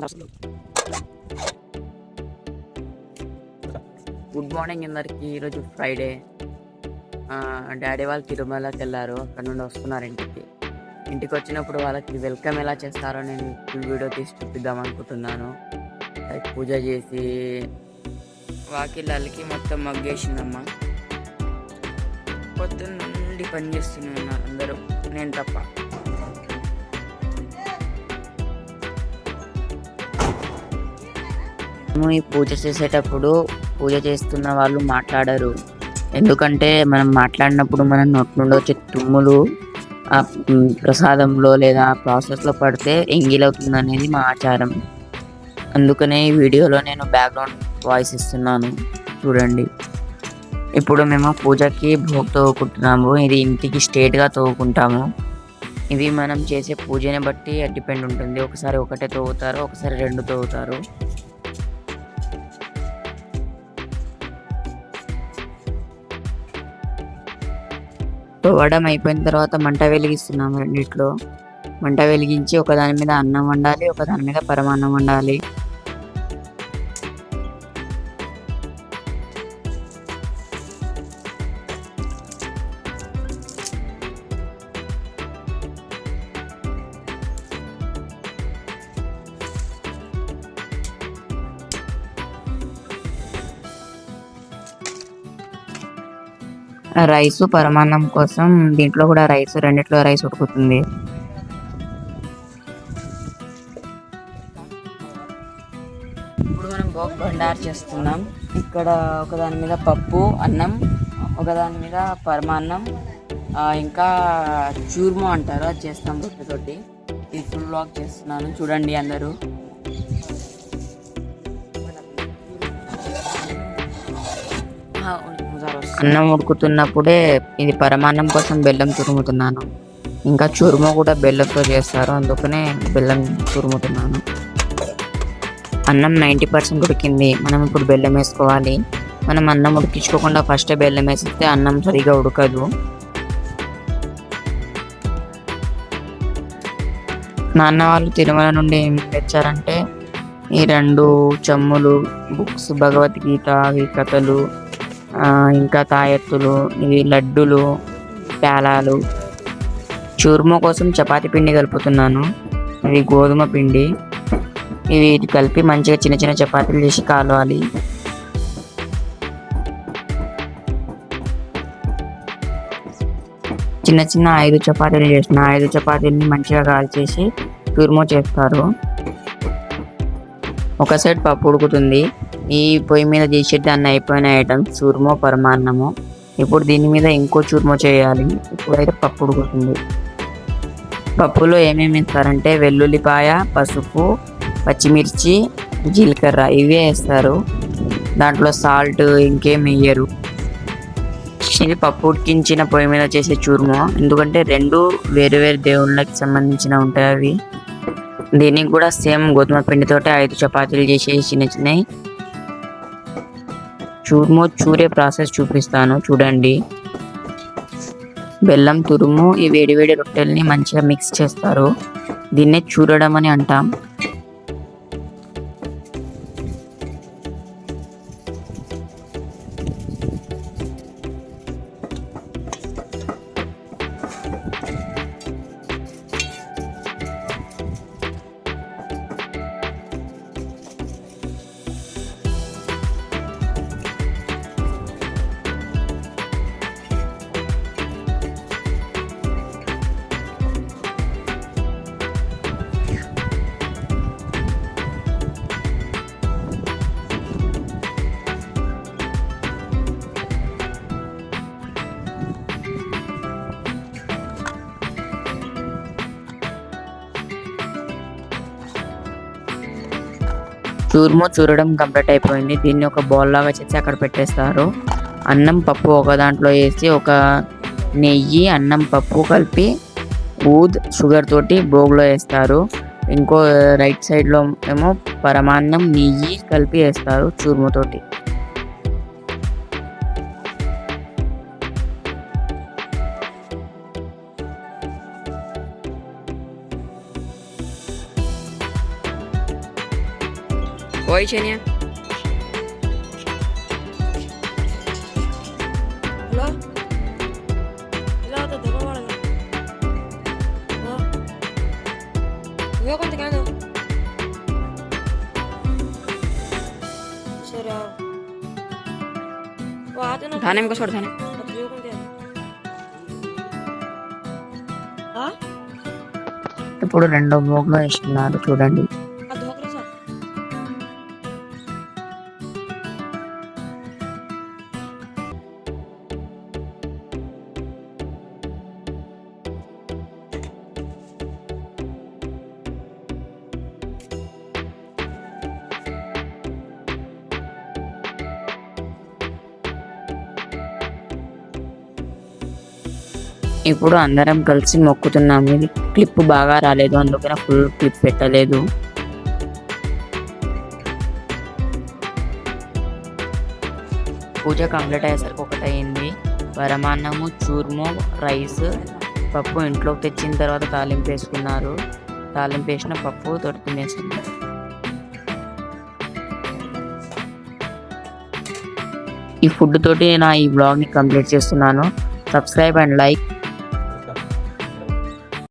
Good morning అందరికి. ఈరోజు Friday. Daddy వాళ్ళు తిరుమలకి వెళ్ళారు. అక్కడ నుండి వస్తున్నారు ఇంటికి. ఇంటికి వచ్చినప్పుడు వాళ్ళకి వెల్కమ్ ఎలా చేస్తారో నేను వీడియో తీసి చూపిద్దాం అనుకుంటున్నాను. పూజ చేసి వాకిళ్ళకి మొత్తం మగ్గేసిందమ్మా. పొద్దున్న నుండి పని చేస్తూనే అందరూ. నేను తప్ప. మేము ఈ పూజ చేసేటప్పుడు పూజ చేస్తున్న వాళ్ళు మాట్లాడరు. ఎందుకంటే మనం మాట్లాడినప్పుడు మన నోటి నుండి వచ్చే తుమ్ములు ఆ ప్రసాదంలో లేదా ప్రాసెస్లో పడితే ఎంగిలవుతుంది అనేది మా ఆచారం. అందుకనే ఈ వీడియోలో నేను బ్యాక్గ్రౌండ్ వాయిస్ ఇస్తున్నాను. చూడండి. ఇప్పుడు మేము పూజకి భోగ్ తోగుకుంటున్నాము ఇది ఇంటికి స్ట్రేట్గా తోగుకుంటాము ఇవి మనం చేసే పూజని బట్టి డిపెండ్ ఉంటుంది. ఒకసారి ఒకటే తోగుతారు ఒకసారి రెండు తోగుతారు తోవడం అయిపోయిన తర్వాత మంట వెలిగిస్తున్నాము రెండిట్లో. మంట వెలిగించి ఒకదాని మీద అన్నం వండాలి ఒకదాని మీద పరమాన్నం వండాలి. రైస్ పరమాన్నం కోసం దీంట్లో కూడా రైస్ రెండిట్లో రైస్ ఉడుకుతుంది. ఇప్పుడు మనం భోగ్ భండార్ చేస్తున్నాం. ఇక్కడ ఒకదాని మీద పప్పు అన్నం ఒకదాని మీద పరమాన్నం ఇంకా చూర్మో అంటారు. అది చేస్తాం రొట్టెతోటి ఇది ఫుల్ బ్లాగ్ చేస్తున్నాను. చూడండి అందరూ. ఆ, అన్నం ఉడుకుతున్నప్పుడే ఇది పరమాన్నం కోసం బెల్లం తురుముతున్నాను. ఇంకా చురుము కూడా బెల్లంతో చేస్తారు అందుకనే బెల్లం తురుముతున్నాను. అన్నం నైంటీ పర్సెంట్ ఉడికింది. మనం ఇప్పుడు బెల్లం వేసుకోవాలి. మనం అన్నం ఉడికించుకోకుండా ఫస్ట్ బెల్లం వేసిస్తే అన్నం సరిగా ఉడకదు. నాన్న వాళ్ళు తిరుమల నుండి ఏం తెచ్చారంటే ఈ రెండు చెమ్ములు బుక్స్ భగవద్గీత అవి కథలు ఇంకా తాయెత్తులు ఇవి లడ్డులు పేలాలు చూర్మో కోసం చపాతి పిండి కలుపుతున్నాను. ఇవి గోధుమ పిండి. ఇవి కలిపి మంచిగా చిన్న చిన్న చపాతీలు చేసి కాలవాలి. చిన్న చిన్న ఐదు చపాతీలు చేసిన ఐదు చపాతీలని మంచిగా కాల్చేసి చూర్మో చేస్తారు. ఒక సైడ్ పప్పు ఉడుకుతుంది. ఈ పొయ్యి మీద చేసే దాన్ని అయిపోయిన ఐటమ్ చూర్మో పరమాన్నము. ఇప్పుడు దీని మీద ఇంకో చూర్మో చేయాలి. ఇప్పుడైతే పప్పు ఉడుకుతుంది. పప్పులో ఏమేమి ఇస్తారంటే వెల్లుల్లిపాయ పసుపు పచ్చిమిర్చి జీలకర్ర ఇవే వేస్తారు. దాంట్లో సాల్ట్ ఇంకేం వేయరు. ఇది పప్పు ఉడికించిన పొయ్యి మీద చేసే చూర్మో. ఎందుకంటే రెండు వేరు వేరు దేవుళ్ళకి సంబంధించిన ఉంటాయి అవి. దీనికి కూడా సేమ్ గోధుమ పిండితోటే ఐదు చపాతీలు చేసి చిన్న చిన్నవి చూర్మో చూరే ప్రాసెస్ చూపిస్తాను చూడండి. బెల్లం తురుము ఈ వేడి వేడి రొట్టెల్ని మంచిగా మిక్స్ చేస్తారు. దీన్నే చూరడం అని అంటాం. చూర్మో చూరడం కంప్లీట్ అయిపోయింది. దీన్ని ఒక బౌల్ లాగా చేసి అక్కడ పెట్టేస్తారు. అన్నం పప్పు ఒక దాంట్లో వేసి ఒక నెయ్యి అన్నం పప్పు కలిపి ఊద్ షుగర్ తోటి బోగ్లో వేస్తారు. ఇంకో రైట్ సైడ్లో ఏమో పరమాన్నం నెయ్యి కలిపి వేస్తారు చూర్మతోటి ఓయ్ శనియా హలో ఇలా అవుతుంది దెబ్బపడదు ఇవే కొంత కాదు సరే వాతన ధానే ఇంకో చోట ధానే ఇప్పుడు రెండో భోగం ఇస్తున్నారు చూడండి ఇప్పుడు అందరం కలిసి మొక్కుతున్నాం. ఇది క్లిప్ బాగా రాలేదు. అందుకనే ఫుల్ క్లిప్ పెట్టలేదు. పూజ కంప్లీట్ అయ్యేసరికి ఒకటి అయింది చూర్ము రైస్ పప్పు ఇంట్లోకి తెచ్చిన తర్వాత తాలింపు వేసుకున్నారు. తాలింపు వేసిన పప్పు తోటి తినేసుకున్నారు. ఈ ఫుడ్ తోటి నా ఈ బ్లాగ్ని కంప్లీట్ చేస్తున్నాను. Subscribe and like